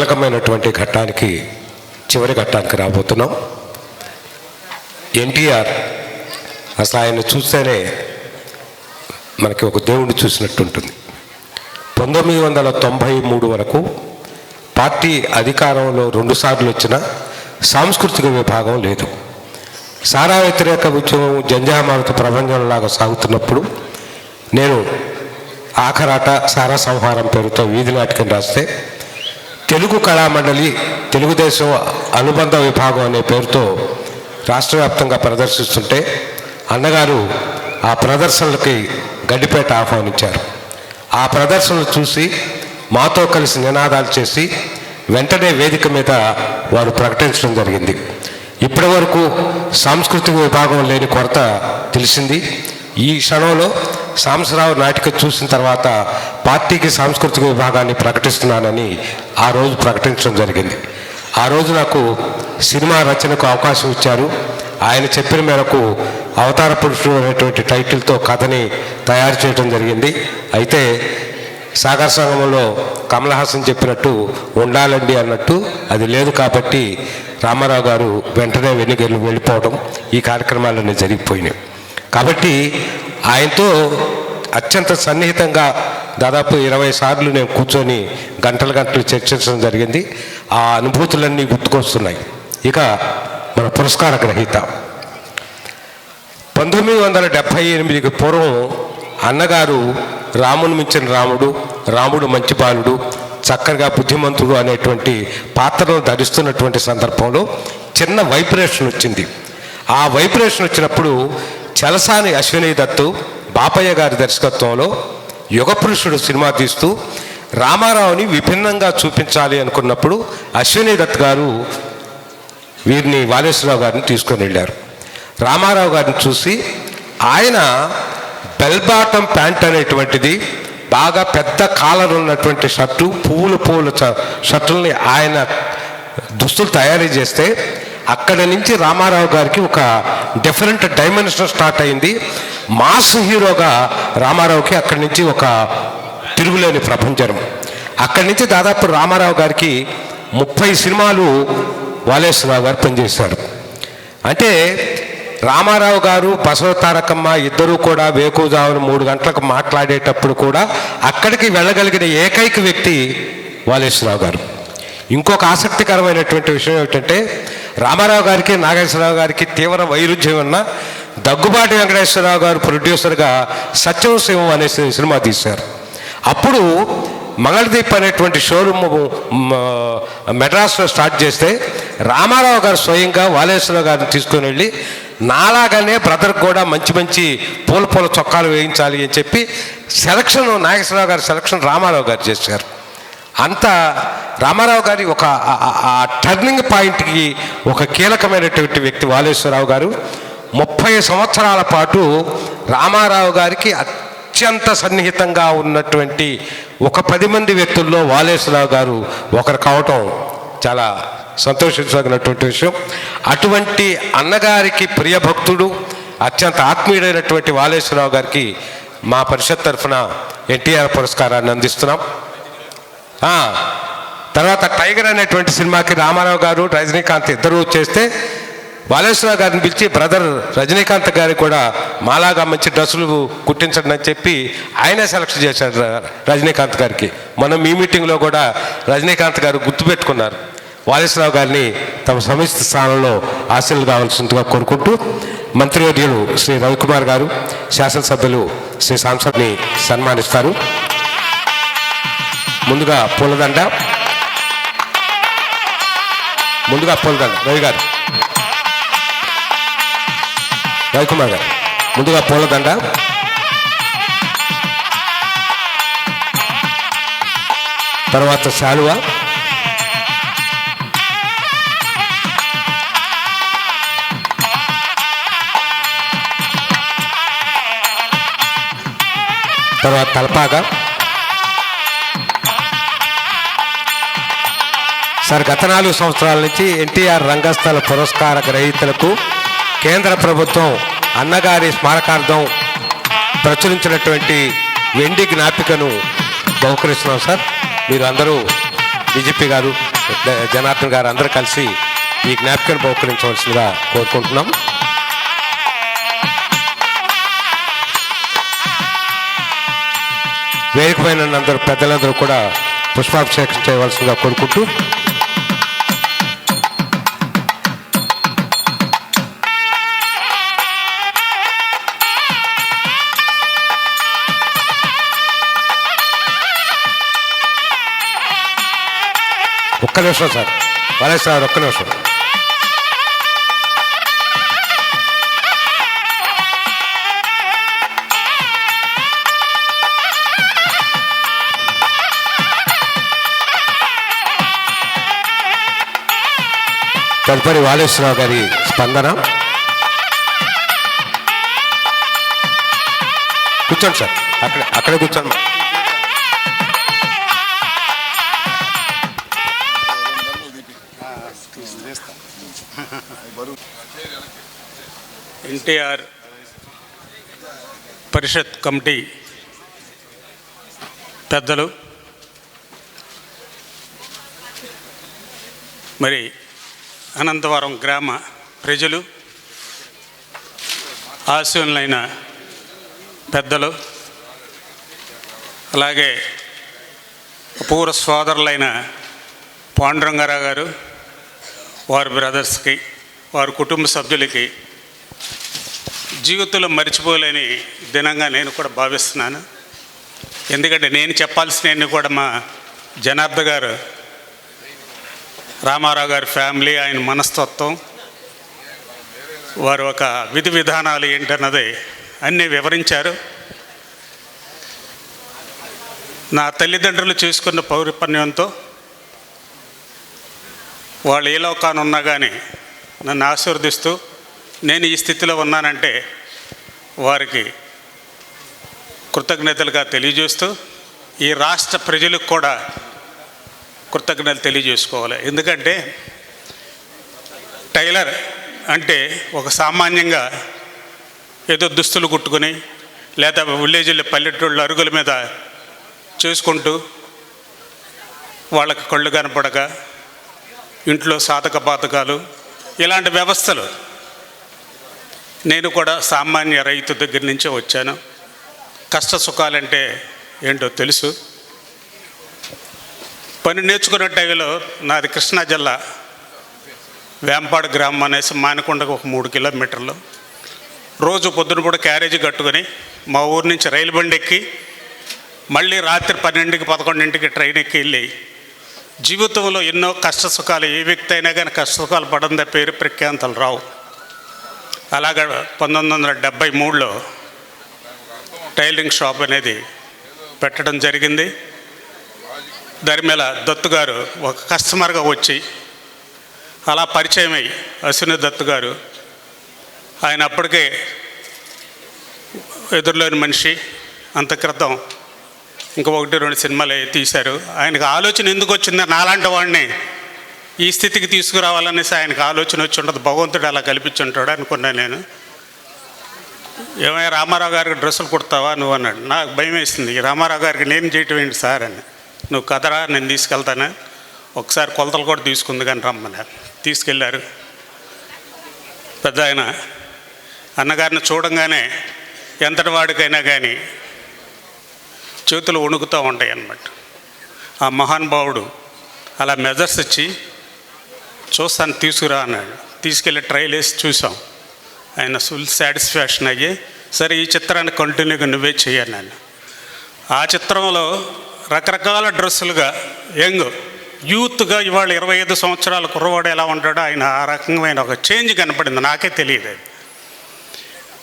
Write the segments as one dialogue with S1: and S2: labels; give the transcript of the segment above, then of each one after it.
S1: కీలకమైనటువంటి ఘట్టానికి చివరి ఘట్టానికి రాబోతున్నాం. ఎన్టీఆర్ అసలు ఆయన చూస్తేనే మనకి ఒక దేవుడిని చూసినట్టు ఉంటుంది పంతొమ్మిది వందల తొంభై మూడు వరకు పార్టీ అధికారంలో రెండుసార్లు వచ్చిన సాంస్కృతిక విభాగం లేదు. సారా వ్యతిరేక ఉద్యమం జంజామావతి ప్రపంచంలాగా సాగుతున్నప్పుడు నేను ఆఖరాట సారా సంహారం పేరుతో వీధి నాటకం రాస్తే తెలుగు కళామండలి తెలుగుదేశం అనుబంధ విభాగం అనే పేరుతో రాష్ట్ర వ్యాప్తంగా ప్రదర్శిస్తుంటే అన్నగారు ఆ ప్రదర్శనలకి గడ్డిపేట ఆహ్వానించారు. ఆ ప్రదర్శనలు చూసి మాతో కలిసి నినాదాలు చేసి వెంటనే వేదిక మీద వారు ప్రకటించడం జరిగింది. ఇప్పటి వరకు సాంస్కృతిక విభాగం లేని కొరత తెలిసింది. ఈ క్షణంలో సాంసరావు నాటిక చూసిన తర్వాత పార్టీకి సాంస్కృతిక విభాగాన్ని ప్రకటిస్తున్నానని ఆ రోజు ప్రకటించడం జరిగింది. ఆ రోజు నాకు సినిమా రచనకు అవకాశం ఇచ్చారు. ఆయన చెప్పిన మేరకు అవతార పురుషుడు అనేటువంటి టైటిల్తో కథని తయారు చేయడం జరిగింది. అయితే సాగర్ సంఘంలో కమల్ హాసన్ చెప్పినట్టు ఉండాలండి అన్నట్టు అది లేదు కాబట్టి రామారావు గారు వెంటనే వెనుక వెళ్ళిపోవడం ఈ కార్యక్రమాలన్నీ జరిగిపోయినాయి. కాబట్టి ఆయనతో అత్యంత సన్నిహితంగా దాదాపు ఇరవై సార్లు నేను కూర్చొని గంటలు గంటలు చర్చించడం జరిగింది. ఆ అనుభూతులన్నీ గుర్తుకొస్తున్నాయి. ఇక మన పురస్కార గ్రహీత. పంతొమ్మిది వందల డెబ్భై ఎనిమిదికి పూర్వం అన్నగారు రాముని మించిన రాముడు రాముడు మంచి బాలుడు చక్కగా బుద్ధిమంతుడు అనేటువంటి పాత్రను ధరిస్తున్నటువంటి సందర్భంలో చిన్న వైబ్రేషన్ వచ్చింది. ఆ వైబ్రేషన్ వచ్చినప్పుడు చలసాని అశ్విని దత్తు బాపయ్య గారి దర్శకత్వంలో యుగపురుషుడు సినిమా తీస్తూ రామారావుని విభిన్నంగా చూపించాలి అనుకున్నప్పుడు అశ్విని దత్ గారు వీరిని వాలేశ్వరరావు గారిని తీసుకొని వెళ్ళారు. రామారావు గారిని చూసి ఆయన బెల్బాటం ప్యాంట్ అనేటువంటిది బాగా పెద్ద కాలర్ ఉన్నటువంటి షర్టు పువ్వులు పువ్వుల చ- షర్టుల్ని ఆయన దుస్తులు తయారు చేస్తే అక్కడి నుంచి రామారావు గారికి ఒక డిఫరెంట్ డైమెన్షన్ స్టార్ట్ అయింది. మాస్ హీరోగా రామారావుకి అక్కడి నుంచి ఒక తిరుగులేని ప్రపంచం. అక్కడి నుంచి దాదాపు రామారావు గారికి ముప్పై సినిమాలు వాలేశ్వరరావు గారు పనిచేశారు. అంటే రామారావు గారు బసవ తారకమ్మ ఇద్దరూ కూడా వేకుజావులు మూడు గంటలకు మాట్లాడేటప్పుడు కూడా అక్కడికి వెళ్ళగలిగిన ఏకైక వ్యక్తి వాలేశ్వరరావు గారు. ఇంకొక ఆసక్తికరమైనటువంటి విషయం ఏమిటంటే రామారావు గారికి నాగేశ్వరరావు గారికి తీవ్ర వైరుధ్యం ఉన్న దగ్గుబాటి వెంకటేశ్వరరావు గారు ప్రొడ్యూసర్గా సత్యం శివం అనే సినిమా తీశారు. అప్పుడు మంగళదీప్ అనేటువంటి షోరూమ్ మెడ్రాస్లో స్టార్ట్ చేస్తే రామారావు గారు స్వయంగా వాలేశ్వరరావు గారిని తీసుకొని వెళ్ళి నాలాగానే బ్రదర్ కూడా మంచి మంచి పూల పూల చొక్కాలు వేయించాలి అని చెప్పి సెలక్షన్ నాగేశ్వరరావు గారి సెలక్షన్ రామారావు గారు చేశారు. అంత రామారావు గారి ఒక ఆ- టర్నింగ్ పాయింట్కి ఒక కీలకమైనటువంటి వ్యక్తి వాలేశ్వరరావు గారు. ముప్పై సంవత్సరాల పాటు రామారావు గారికి అత్యంత సన్నిహితంగా ఉన్నటువంటి ఒక పది మంది వ్యక్తుల్లో వాలేశ్వరరావు గారు ఒకరు కావటం చాలా సంతోషించదగినటువంటి విషయం. అటువంటి అన్నగారికి ప్రియభక్తుడు అత్యంత ఆత్మీయుడైనటువంటి వాలేశ్వరరావు గారికి మా పరిషత్ తరఫున ఎన్టీఆర్ పురస్కారాన్ని అందిస్తున్నాం. తర్వాత టైగర్ అనేటువంటి సినిమాకి రామారావు గారు రజనీకాంత్ ఇద్దరు చేస్తే బాలేశ్వరరావు గారిని పిలిచి బ్రదర్ రజనీకాంత్ గారికి కూడా మాలాగా మంచి డ్రెస్సులు కుట్టించండి అని చెప్పి ఆయనే సెలెక్ట్ చేశారు రజనీకాంత్ గారికి. మనం మీ మీటింగ్లో కూడా రజనీకాంత్ గారు గుర్తుపెట్టుకున్నారు వాలేశ్వరరావు గారిని తమ సమిష్టి స్థానంలో ఆశలు కావాల్సిందిగా కోరుకుంటూ మంత్రివర్యులు శ్రీ రవికుమార్ గారు శాసనసభ్యులు శ్రీ సాంసద్ని సన్మానిస్తారు. ముందుగా పూలదండ. ముందుగా పూలదండ. రవి గారు. రవికుమార్ గారు. ముందుగా పూలదండ. తర్వాత శాలువ. తర్వాత తలపాగా. సార్ గత నాలుగు సంవత్సరాల నుంచి ఎన్టీఆర్ రంగస్థల పురస్కార గ్రహీతలకు కేంద్ర ప్రభుత్వం అన్నగారి స్మారకార్థం ప్రచురించినటువంటి వెండి జ్ఞాపికను బహుకరిస్తున్నాం సార్. మీరు అందరూ బీజేపీ గారు జనార్దన్ గారు అందరూ కలిసి ఈ జ్ఞాపికను బహుకరించవలసిందిగా కోరుకుంటున్నాం. వేదికమైన అందరూ పెద్దలందరూ కూడా పుష్పాభిషేకం చేయవలసిందిగా కోరుకుంటూ ఒక్క నిమిషం సార్. వలేష్ సార్ ఒక్క నిమిషం. తదుపరి వాలేశ్వరరావు గారి స్పందన. కూర్చోండి సార్. అక్కడ అక్కడే కూర్చోండి.
S2: ఎన్టీఆర్ పరిషత్ కమిటీ పెద్దలు. మరి అనంతవరం గ్రామ ప్రజలు ఆశీనులైన పెద్దలు అలాగే పూర్వ సోదరులైన పాండురంగారావు గారు వారి బ్రదర్స్కి వారి కుటుంబ సభ్యులకి జీవితంలో మర్చిపోలేని దినంగా నేను కూడా భావిస్తున్నాను. ఎందుకంటే నేను చెప్పాల్సినవన్నీ కూడా మా జనార్ద గారు రామారావు గారి ఫ్యామిలీ ఆయన మనస్తత్వం వారు ఒక విధి విధానాలు ఏంటన్నది అన్నీ వివరించారు. నా తల్లిదండ్రులు చేసుకున్న పౌరపణ్యంతో వాళ్ళు ఏ లోకాన్ని ఉన్నా కానీ నన్ను ఆశీర్వదిస్తూ నేను ఈ స్థితిలో ఉన్నానంటే వారికి కృతజ్ఞతలుగా తెలియజేస్తూ ఈ రాష్ట్ర ప్రజలకు కూడా కృతజ్ఞతలు తెలియజేసుకోవాలి. ఎందుకంటే టైలర్ అంటే ఒక సామాన్యంగా ఏదో దుస్తులు కుట్టుకొని లేదా విలేజ్లో పల్లెటూళ్ళ అరుగుల మీద చేసుకుంటూ వాళ్ళకి కళ్ళు కనపడక ఇంట్లో సాధక పాతకాలు ఇలాంటి వ్యవస్థలు నేను కూడా సామాన్య రైతు దగ్గర నుంచే వచ్చాను. కష్ట సుఖాలంటే ఏంటో తెలుసు. పని నేర్చుకునే టైంలో నాది కృష్ణా జిల్లా వేంపాడు గ్రామం అనేసి మానకొండకు ఒక మూడు కిలోమీటర్లు. రోజు పొద్దున కూడా క్యారేజీ కట్టుకొని మా ఊరు నుంచి రైలు బండి ఎక్కి మళ్ళీ రాత్రి పన్నెండుకి పదకొండింటికి ట్రైన్ ఎక్కి వెళ్ళి జీవితంలో ఎన్నో కష్ట సుఖాలు ఏ వ్యక్తి అయినా కానీ కష్ట సుఖాలు పడందే పేరు ప్రఖ్యాంతలు రావు. అలాగ పంతొమ్మిది వందల డెబ్భై మూడులో టైలరింగ్ షాప్ అనేది పెట్టడం జరిగింది. దరిమేల దత్తు గారు ఒక కస్టమర్గా వచ్చి అలా పరిచయం అయ్యి అశ్విని దత్తు గారు. ఆయన అప్పటికే ఎదురులోని మనిషి అంత క్రితం ఇంకా ఒకటి రెండు సినిమాలు తీశారు. ఆయనకు ఆలోచన ఎందుకు వచ్చిందో నాలాంటి వాడిని ఈ స్థితికి తీసుకురావాలనేసి ఆయనకు ఆలోచన వచ్చి ఉండదు భగవంతుడు అలా కల్పించుంటాడు అనుకున్నాను నేను. ఏమైనా రామారావు గారికి డ్రెస్సులు కుడతావా నువ్వు అన్నాడు. నాకు భయం వేసింది. ఈ రామారావు గారికి నేను చేయటం ఏంటి సార్ అని. నువ్వు కదరా నేను తీసుకెళ్తాను. ఒకసారి కొలతలు కూడా తీసుకుంది కానీ రమ్మని తీసుకెళ్ళారు. పెద్ద ఆయన అన్నగారిని చూడంగానే ఎంతటి వాడికైనా కానీ చేతులు వణుకుతూ ఉంటాయి అన్నమాట ఆ మహానుభావుడు అలా మెజర్స్ ఇచ్చి చూస్తాను తీసుకురా అన్నాడు. తీసుకెళ్ళి ట్రైల్ వేసి చూసాం ఆయన ఫుల్ సాటిస్ఫాక్షన్ అయ్యి సరే ఈ చిత్రాన్ని కంటిన్యూగా నువ్వే చేయన్నాను ఆ చిత్రంలో రకరకాల డ్రెస్సులుగా యంగ్ యూత్గా ఇవాళ ఇరవై ఐదు సంవత్సరాల కుర్రవాడు ఎలా ఉంటాడో ఆయన ఆ రకమైన ఒక చేంజ్ కనపడింది. నాకే తెలియదు అది.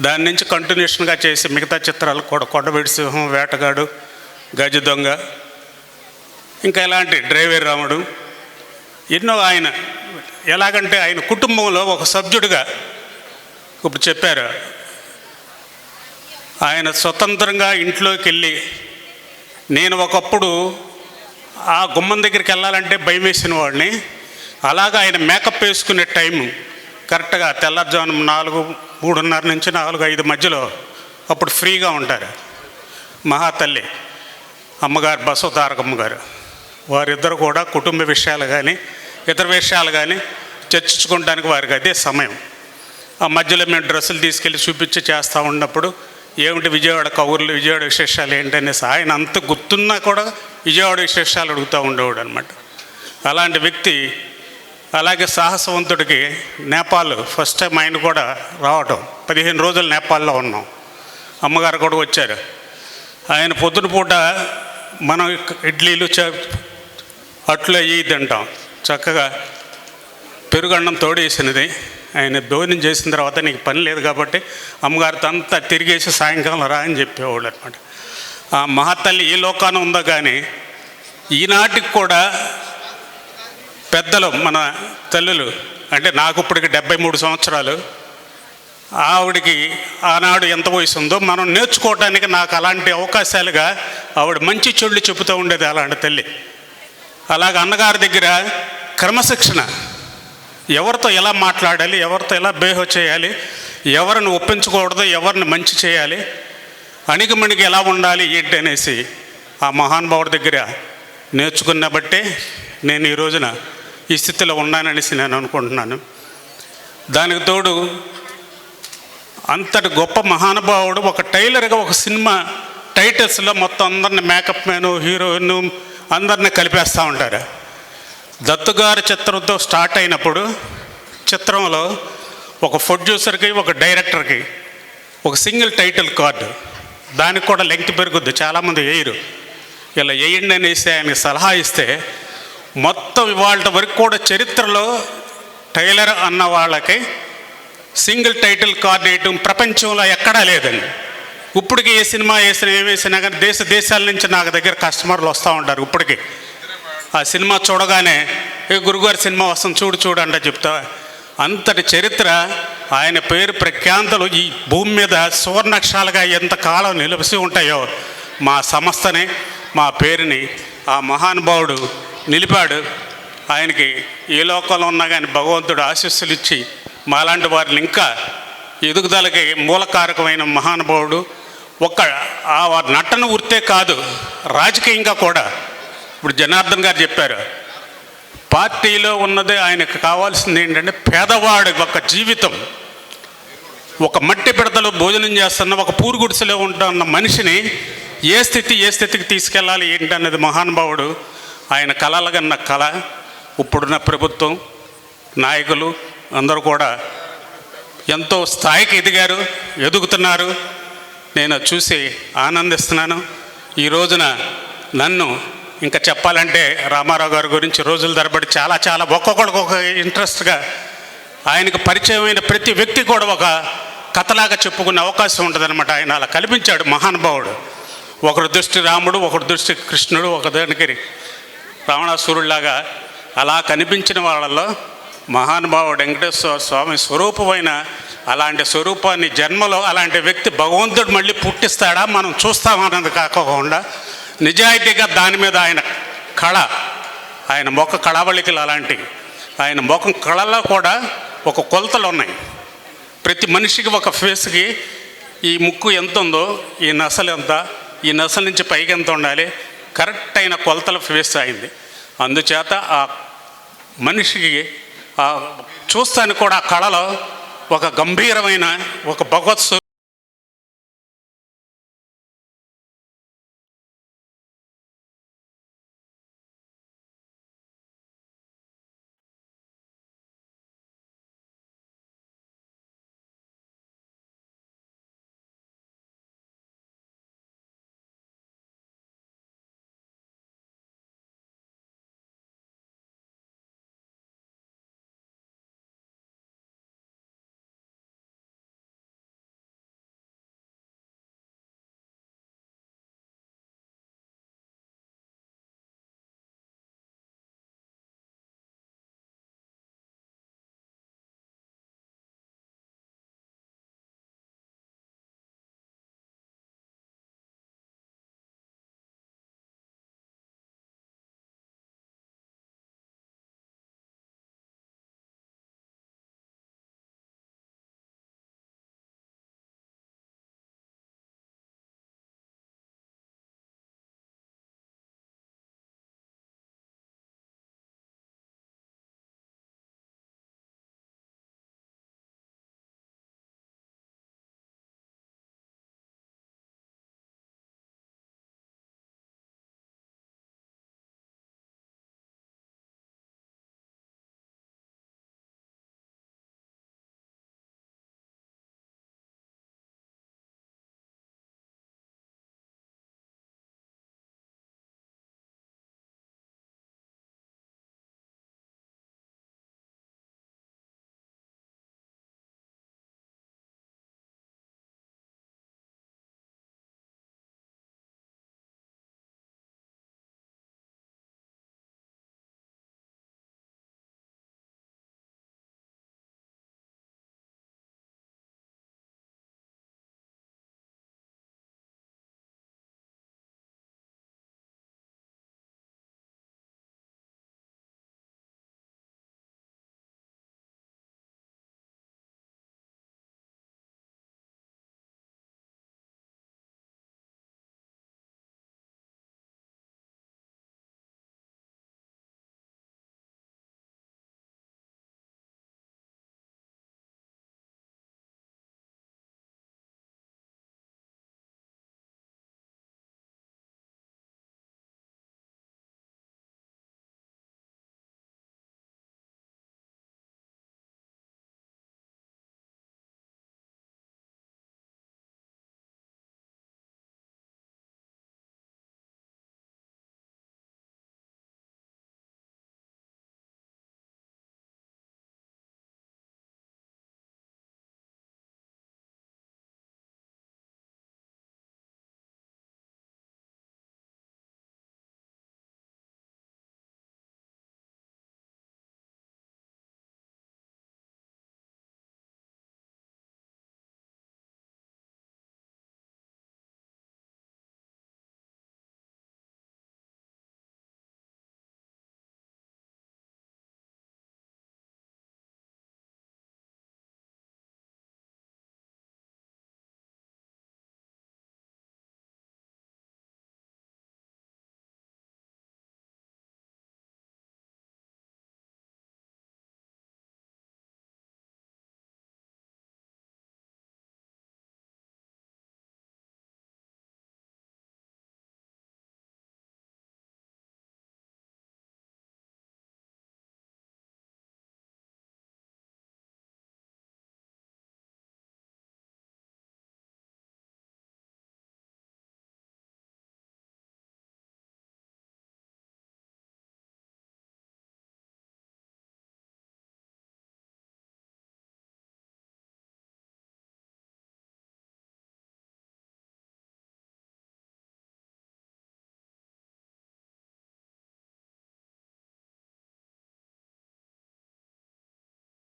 S2: దాని నుంచి కంటిన్యూషన్గా చేసి మిగతా చిత్రాలు కూడా కొండబెడి సింహం వేటగాడు గజ దొంగ ఇంకా ఇలాంటి డ్రైవర్ రాముడు ఎన్నో ఆయన ఎలాగంటే ఆయన కుటుంబంలో ఒక సభ్యుడిగా ఇప్పుడు చెప్పారు. ఆయన స్వతంత్రంగా ఇంట్లోకి వెళ్ళి నేను ఒకప్పుడు ఆ గుమ్మం దగ్గరికి వెళ్ళాలంటే భయం వేసిన వాడిని. అలాగా ఆయన మేకప్ వేసుకునే టైం కరెక్ట్గా తెల్లవారుజామున నాలుగు మూడున్నర నుంచి నాలుగు ఐదు మధ్యలో అప్పుడు ఫ్రీగా ఉంటారు. మహాతల్లి అమ్మగారు బసవతారకమ్మ గారు వారిద్దరు కూడా కుటుంబ విషయాలు కానీ ఇతర విషయాలు కానీ చర్చించుకోవడానికి వారికి అదే సమయం. ఆ మధ్యలో మేము డ్రెస్సులు తీసుకెళ్ళి చూపించి చేస్తూ ఉన్నప్పుడు ఏమిటి విజయవాడ కౌర్లు విజయవాడ విశేషాలు ఏంటనేసి ఆయన అంత గుర్తున్నా కూడా విజయవాడ విశేషాలు అడుగుతూ ఉండేవాడు అనమాట అలాంటి వ్యక్తి అలాగే సాహసవంతుడికి నేపాల్ ఫస్ట్ టైం ఆయన కూడా రావటం. పదిహేను రోజులు నేపాల్లో ఉన్నాం. అమ్మగారు కూడా వచ్చారు. ఆయన పొద్దున పూట మనం ఇడ్లీలు చ అట్లు అయ్యి తింటాం. చక్కగా పెరుగన్నం తోడేసినది. ఆయన భోజనం చేసిన తర్వాత నీకు పని లేదు కాబట్టి అమ్మగారితో అంతా తిరిగేసి సాయంకాలం రా అని చెప్పేవాళ్ళు అనమాట ఆ మహాతల్లి ఏ లోకాన ఉందో కానీ ఈనాటికి కూడా పెద్దలు మన తల్లులు అంటే నాకు ఇప్పటికి డెబ్బై మూడు సంవత్సరాలు ఆవిడికి ఆనాడు ఎంత వయసు ఉందో మనం నేర్చుకోవటానికి నాకు అలాంటి అవకాశాలుగా ఆవిడ మంచి చెడులు చెబుతూ ఉండేది అలాంటి తల్లి. అలాగ అన్నగారి దగ్గర క్రమశిక్షణ. ఎవరితో ఎలా మాట్లాడాలి ఎవరితో ఎలా బిహేవ్ చేయాలి ఎవరిని ఒప్పించకూడదు ఎవరిని మంచి చేయాలి అణిగిమణిగి ఎలా ఉండాలి ఏంటి అనేసి ఆ మహానుభావుడి దగ్గర నేర్చుకున్న బట్టే నేను ఈ రోజున ఈ స్థితిలో ఉన్నాననేసి నేను అనుకుంటున్నాను. దానికి తోడు అంతటి గొప్ప మహానుభావుడు ఒక టైలర్గా ఒక సినిమా టైటిల్స్లో మొత్తం అందరిని మేకప్ మ్యాను హీరోయిన్ అందరిని కలిపేస్తూ ఉంటారు. దత్తుగారి చిత్రంతో స్టార్ట్ అయినప్పుడు చిత్రంలో ఒక ప్రొడ్యూసర్కి ఒక డైరెక్టర్కి ఒక సింగిల్ టైటిల్ కార్డు. దానికి కూడా లెంగ్త్ పెరుగుద్ది. చాలామంది వేయరు. ఇలా వేయండి అనేసి ఆయన సలహా ఇస్తే మొత్తం ఇవాళ వరకు కూడా చరిత్రలో టైలర్ అన్న వాళ్ళకి సింగిల్ టైటిల్ కార్డు వేయటం ప్రపంచంలో ఎక్కడా లేదండి. ఇప్పటికి ఏ సినిమా వేసినా ఏం వేసినా కానీ దేశ దేశాల నుంచి నాకు దగ్గర కస్టమర్లు వస్తూ ఉంటారు ఇప్పటికి. ఆ సినిమా చూడగానే ఏ గురుగారి సినిమా వస్తుంది చూడు చూడు అంటే చెప్తా. అంతటి చరిత్ర ఆయన పేరు ప్రఖ్యాంతలు ఈ భూమి మీద సువర్ణక్షాలుగా ఎంతకాలం నిలిసి ఉంటాయో మా సంస్థని మా పేరుని ఆ మహానుభావుడు నిలిపాడు. ఆయనకి ఏ లోకంలో ఉన్నా కానీ భగవంతుడు ఆశీస్సులు ఇచ్చి మాలాంటి వారిని ఇంకా ఎదుగుదలకి మూలకారకమైన మహానుభావుడు ఒక ఆ వారి నటన వృత్తే కాదు రాజకీయంగా కూడా ఇప్పుడు జనార్దన్ గారు చెప్పారు పార్టీలో ఉన్నది ఆయనకు కావాల్సింది ఏంటంటే పేదవాడి ఒక జీవితం. ఒక మట్టి పిడతలో భోజనం చేస్తున్న ఒక పూరు గుడిసెలో ఉంటున్న మనిషిని ఏ స్థితి ఏ స్థితికి తీసుకెళ్ళాలి ఏంటి అన్నది మహానుభావుడు ఆయన కలలగన్న కళ. ఇప్పుడున్న ప్రభుత్వం నాయకులు అందరూ కూడా ఎంతో స్థాయికి ఎదిగారు ఎదుగుతున్నారు. నేను చూసి ఆనందిస్తున్నాను. ఈ రోజున నన్ను ఇంకా చెప్పాలంటే రామారావు గారి గురించి రోజుల తరబడి చాలా చాలా ఒక్కొక్కడికి ఒక ఇంట్రెస్ట్గా ఆయనకు పరిచయమైన ప్రతి వ్యక్తి కూడా ఒక కథలాగా చెప్పుకునే అవకాశం ఉంటుందన్నమాట ఆయన అలా కల్పించాడు మహానుభావుడు. ఒకరు దృష్టి రాముడు ఒకరు దృష్టి కృష్ణుడు ఒక దానికి రావణాసురుడిలాగా అలా కనిపించిన వాళ్ళలో మహానుభావుడు వెంకటేశ్వర స్వామి స్వరూపమైన అలాంటి స్వరూపాన్ని జన్మలో అలాంటి వ్యక్తి భగవంతుడు మళ్ళీ పుట్టిస్తాడా? మనం చూస్తామన్నది కాకుండా నిజాయితీగా దాని మీద ఆయన కళ ఆయన ముఖ కళావళికలు అలాంటివి. ఆయన ముఖం కళలో కూడా ఒక కొలతలు ఉన్నాయి. ప్రతి మనిషికి ఒక ఫేస్కి ఈ ముక్కు ఎంత ఉందో ఈ నసలు ఎంత ఈ నసల నుంచి పైకి ఎంత ఉండాలి కరెక్ట్ అయిన కొలతల ఫేస్ అయింది అందుచేత ఆ మనిషికి ఆ కూడా ఆ కళలో ఒక గంభీరమైన ఒక భగవత్సు